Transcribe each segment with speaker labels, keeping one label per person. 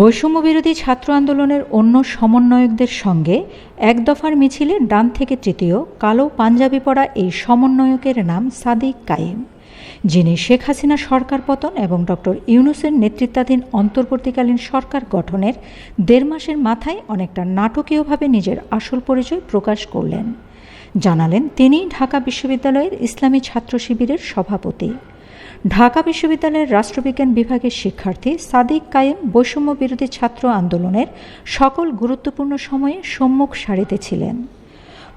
Speaker 1: বৈষম্য বিরোধী ছাত্র আন্দোলনের অন্য সমন্বয়কদের সঙ্গে এক দফার মিছিলে ডান থেকে তৃতীয় কালো পাঞ্জাবি পরা এই সমন্বয়কের নাম সাদিক কায়েম, যিনি শেখ হাসিনা সরকার পতন এবং ডক্টর ইউনুসের নেতৃত্বাধীন অন্তর্বর্তীকালীন সরকার গঠনের দেড় মাসের মাথায় অনেকটা নাটকীয়ভাবে নিজের আসল পরিচয় প্রকাশ করলেন। জানালেন তিনি ঢাকা বিশ্ববিদ্যালয়ের ইসলামী ছাত্র শিবিরের সভাপতি। ঢাকা বিশ্ববিদ্যালয়ের রাষ্ট্রবিজ্ঞান বিভাগের শিক্ষার্থী সাদিক কায়েম বৈষম্য বিরোধী ছাত্র আন্দোলনের সকল গুরুত্বপূর্ণ সময়ে সম্মুখ সারিতে ছিলেন।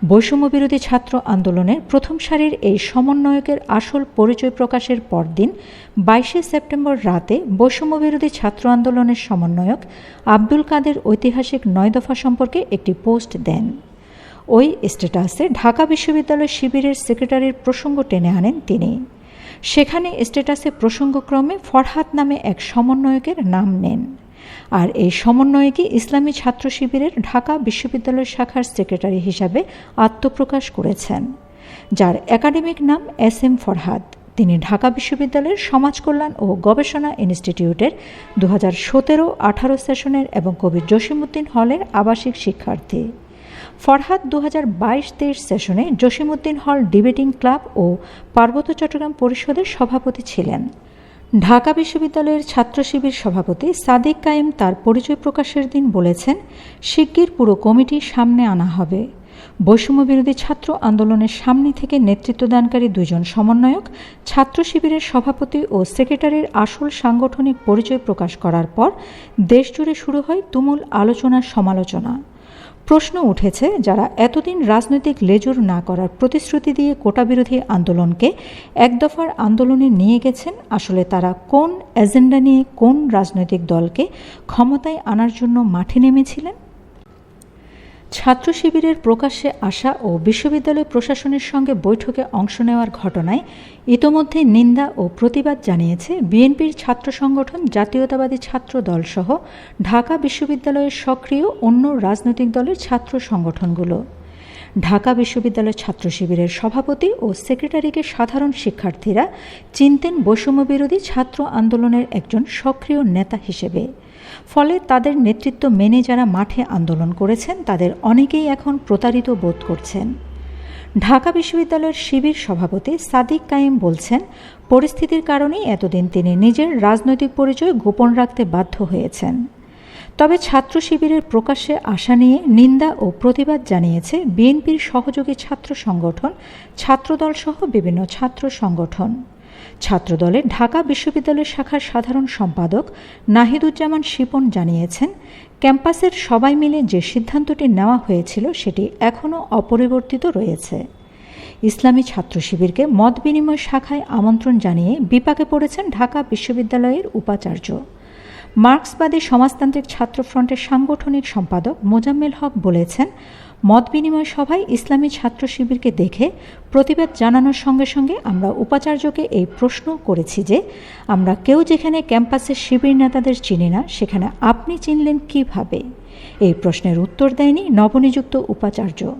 Speaker 1: বৈষম্য বিরোধী ছাত্র আন্দোলনের প্রথম সারির এই সমন্বয়কের আসল পরিচয় প্রকাশের পরদিন বাইশে সেপ্টেম্বর রাতে বৈষম্য বিরোধী ছাত্র আন্দোলনের সমন্বয়ক আব্দুল কাদের ঐতিহাসিক নয় দফা সম্পর্কে একটি পোস্ট দেন। ওই স্ট্যাটাসে ঢাকা বিশ্ববিদ্যালয় শিবিরের সেক্রেটারির প্রসঙ্গ টেনে আনেন তিনি। সেখানে স্ট্যাটাসে প্রসঙ্গক্রমে ফরহাদ নামে এক সমন্বয়কের নাম নেন। আর এই সমন্বয়কে ইসলামী ছাত্র শিবিরের ঢাকা বিশ্ববিদ্যালয় শাখার সেক্রেটারি হিসাবে আত্মপ্রকাশ করেছেন, যার একাডেমিক নাম এস এম ফরহাদ। তিনি ঢাকা বিশ্ববিদ্যালয়ের সমাজ কল্যাণ ও গবেষণা ইনস্টিটিউটের দু হাজার সতেরো আঠারো সেশনের এবং কবি জসিমুদ্দিন হলের আবাসিক শিক্ষার্থী। ফরহাদ দু হাজার বাইশ তেইশ সেশনে জসিমুদ্দিন হল ডিবেটিং ক্লাব ও পার্বত্য চট্টগ্রাম পরিষদের সভাপতি ছিলেন। ঢাকা বিশ্ববিদ্যালয়ের ছাত্র শিবির সভাপতি সাদিক কায়েম তার পরিচয় প্রকাশের দিন বলেছেন, শিগগির পুরো কমিটি সামনে আনা হবে। বৈষম্য বিরোধী ছাত্র আন্দোলনের সামনে থেকে নেতৃত্বদানকারী দুজন সমন্বয়ক, ছাত্র শিবিরের সভাপতি ও সেক্রেটারির আসল সাংগঠনিক পরিচয় প্রকাশ করার পর দেশজুড়ে শুরু হয় তুমুল আলোচনা সমালোচনা প্রশ্ন উঠেছে যারা এতদিন রাজনৈতিক লেজুর না করার প্রতিশ্রুতি দিয়ে কোটা বিরোধী আন্দোলনকে এক দফার আন্দোলনে নিয়ে গেছেন, আসলে তারা কোন এজেন্ডা নিয়ে কোন রাজনৈতিক দলকে ক্ষমতায় আনার জন্য মাঠে নেমেছিলেন? ছাত্র শিবিরের প্রকাশ্যে আসা ও বিশ্ববিদ্যালয় প্রশাসনের সঙ্গে বৈঠকে অংশ নেওয়ার ঘটনায় ইতোমধ্যে নিন্দা ও প্রতিবাদ জানিয়েছে বিএনপির ছাত্র সংগঠন জাতীয়তাবাদী ছাত্র দলসহ ঢাকা বিশ্ববিদ্যালয়ের সক্রিয় অন্য রাজনৈতিক দলের ছাত্র সংগঠনগুলো। ঢাকা বিশ্ববিদ্যালয় ছাত্র শিবিরের সভাপতি ও সেক্রেটারিকে সাধারণ শিক্ষার্থীরা চিনতেন বৈষম্য বিরোধী ছাত্র আন্দোলনের একজন সক্রিয় নেতা হিসেবে। ফলে তাদের নেতৃত্ব মেনে যারা মাঠে আন্দোলন করেছেন, তাদের অনেকেই এখন প্রতারিত বোধ করছেন। ঢাকা বিশ্ববিদ্যালয়ের শিবির সভাপতি সাদিক কায়েম বলছেন, পরিস্থিতির কারণেই এতদিন তিনি নিজের রাজনৈতিক পরিচয় গোপন রাখতে বাধ্য হয়েছেন। তবে ছাত্র শিবিরের প্রকাশ্যে আসা নিয়ে নিন্দা ও প্রতিবাদ জানিয়েছে বিএনপির সহযোগী ছাত্র সংগঠন ছাত্রদল সহ বিভিন্ন ছাত্র সংগঠন। ছাত্রদলের ঢাকা বিশ্ববিদ্যালয় শাখার সাধারণ সম্পাদক নাহিদুজ্জামান শিপন জানিয়েছেন, ক্যাম্পাসের সবাই মিলে যে সিদ্ধান্তটি নেওয়া হয়েছিল সেটি এখনও অপরিবর্তিত রয়েছে। ইসলামী ছাত্র শিবিরকে মত বিনিময় শাখায় আমন্ত্রণ জানিয়ে বিপাকে পড়েছেন ঢাকা বিশ্ববিদ্যালয়ের উপাচার্য। মার্ক্সবাদী সমাজতান্ত্রিক ছাত্র ফ্রন্টের সাংগঠনিক সম্পাদক মোজাম্মেল হক বলেছেন মত বিনিময় সভায় ইসলামী ছাত্র শিবিরকে দেখে প্রতিবাদ জানানোর সঙ্গে সঙ্গে আমরা উপাচার্যকে এই প্রশ্ন করেছি যে, আমরা কেউ যেখানে ক্যাম্পাসের শিবির নেতাদের চিনি না, সেখানে আপনি চিনলেন কীভাবে? এই প্রশ্নের উত্তর দেয়নি নবনিযুক্ত উপাচার্য।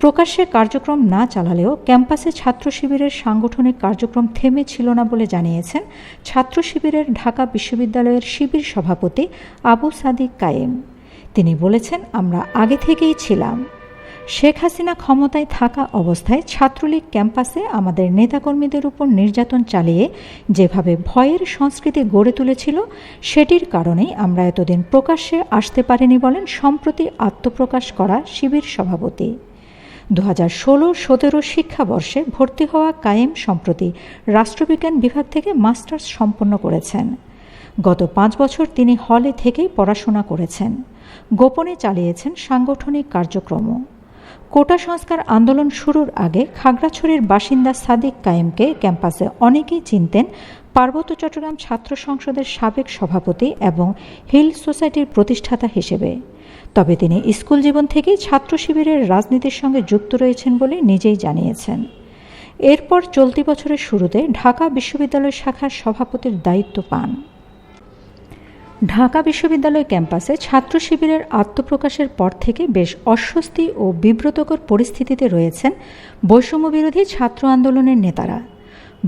Speaker 1: প্রকাশ্যে কার্যক্রম না চালালেও ক্যাম্পাসে ছাত্র শিবিরের সাংগঠনিক কার্যক্রম থেমে ছিল না বলে জানিয়েছেন ছাত্র শিবিরের ঢাকা বিশ্ববিদ্যালয়ের শিবির সভাপতি আবু সাদিক কায়েম। তিনি বলেছেন, আমরা আগে থেকেই ছিলাম। শেখ হাসিনা ক্ষমতায় থাকা অবস্থায় ছাত্রলীগ ক্যাম্পাসে আমাদের নেতাকর্মীদের উপর নির্যাতন চালিয়ে যেভাবে ভয়ের সংস্কৃতি গড়ে তুলেছিল, সেটির কারণেই আমরা এতদিন প্রকাশ্যে আসতে পারিনি বলেন সম্প্রতি আত্মপ্রকাশ করা শিবির সভাপতি। দু হাজার ষোলো সতেরো শিক্ষাবর্ষে ভর্তি হওয়া কায়েম সম্প্রতি রাষ্ট্রবিজ্ঞান বিভাগ থেকে মাস্টার্স সম্পন্ন করেছেন। গত পাঁচ বছর তিনি হলে থেকেই পড়াশোনা করেছেন। গোপনে চালিয়েছেন সাংগঠনিক কার্যক্রমও। কোটা সংস্কার আন্দোলন শুরুর আগে খাগড়াছড়ির বাসিন্দা সাদিক কায়েমকে ক্যাম্পাসে অনেকেই চিনতেন পার্বত্য চট্টগ্রাম ছাত্র সংসদের সাবেক সভাপতি এবং হিল সোসাইটির প্রতিষ্ঠাতা হিসেবে। তবে তিনি স্কুল জীবন থেকেই ছাত্র শিবিরের রাজনীতির সঙ্গে যুক্ত রয়েছেন বলে নিজেই জানিয়েছেন। এরপর চলতি বছরের শুরুতে ঢাকা বিশ্ববিদ্যালয় শাখার সভাপতির দায়িত্ব পান। ঢাকা বিশ্ববিদ্যালয় ক্যাম্পাসে ছাত্র শিবিরের আত্মপ্রকাশের পর থেকে বেশ অস্বস্তি ও বিব্রতকর পরিস্থিতিতে রয়েছেন বৈষম্য বিরোধী ছাত্র আন্দোলনের নেতারা।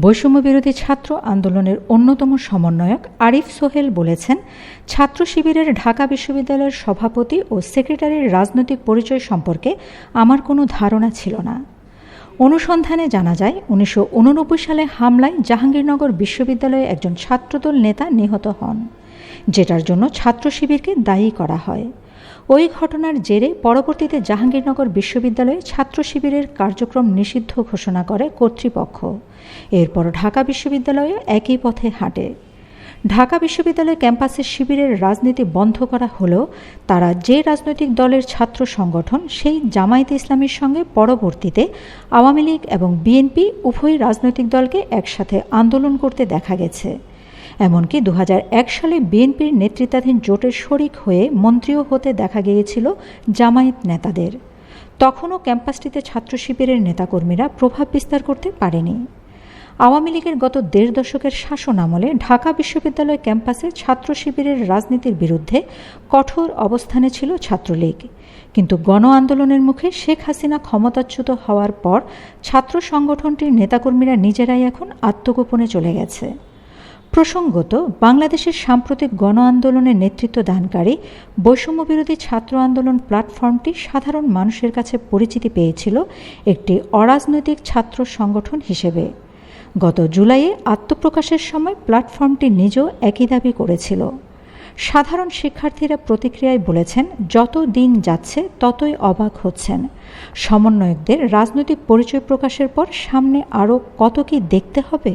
Speaker 1: বৈষম্য বিরোধী ছাত্র আন্দোলনের অন্যতম সমন্বয়ক আরিফ সোহেল বলেছেন, ছাত্র শিবিরের ঢাকা বিশ্ববিদ্যালয়ের সভাপতি ও সেক্রেটারির রাজনৈতিক পরিচয় সম্পর্কে আমার কোনো ধারণা ছিল না। অনুসন্ধানে জানা যায়, উনিশশো উননব্বই সালে হামলায় জাহাঙ্গীরনগর বিশ্ববিদ্যালয়ে একজন ছাত্রদল নেতা নিহত হন। যেটার জন্য ছাত্র শিবিরকে দায়ী করা হয়। ওই ঘটনার জেরে পরবর্তীতে জাহাঙ্গীরনগর বিশ্ববিদ্যালয়ে ছাত্র শিবিরের কার্যক্রম নিষিদ্ধ ঘোষণা করে কর্তৃপক্ষ। এরপর ঢাকা বিশ্ববিদ্যালয়ে একই পথে হাঁটে। ঢাকা বিশ্ববিদ্যালয় ক্যাম্পাসের শিবিরের রাজনীতি বন্ধ করা হলেও তারা যে রাজনৈতিক দলের ছাত্র সংগঠন, সেই জামায়াতে ইসলামীর সঙ্গে পরবর্তীতে আওয়ামী লীগ এবং বিএনপি উভয় রাজনৈতিক দলকে একসাথে আন্দোলন করতে দেখা গেছে। এমনকি দু হাজার এক সালে বিএনপির নেতৃত্বাধীন জোটের শরিক হয়ে মন্ত্রীও হতে দেখা গিয়েছিল জামায়াত নেতাদের। তখনও ক্যাম্পাসটিতে ছাত্র শিবিরের নেতাকর্মীরা প্রভাব বিস্তার করতে পারেনি। আওয়ামী লীগের গত দেড় দশকের শাসন আমলে ঢাকা বিশ্ববিদ্যালয় ক্যাম্পাসে ছাত্র শিবিরের রাজনীতির বিরুদ্ধে কঠোর অবস্থানে ছিল ছাত্রলীগ। কিন্তু গণ আন্দোলনের মুখে শেখ হাসিনা ক্ষমতাচ্যুত হওয়ার পর ছাত্র সংগঠনটির নেতাকর্মীরা নিজেরাই এখন আত্মগোপনে চলে গেছে। প্রসঙ্গত, বাংলাদেশের সাম্প্রতিক গণ আন্দোলনের নেতৃত্ব দানকারী বৈষম্যবিরোধী ছাত্র আন্দোলন প্ল্যাটফর্মটি সাধারণ মানুষের কাছে পরিচিতি পেয়েছিল একটি অরাজনৈতিক ছাত্র সংগঠন হিসেবে। গত জুলাইয়ে আত্মপ্রকাশের সময় প্ল্যাটফর্মটি নিজেও একই দাবি করেছিল। সাধারণ শিক্ষার্থীরা প্রতিক্রিয়ায় বলেছেন, যত দিন যাচ্ছে, ততই অবাক হচ্ছেন। সমন্বয়কদের রাজনৈতিক পরিচয় প্রকাশের পর সামনে আরও কত কি দেখতে হবে?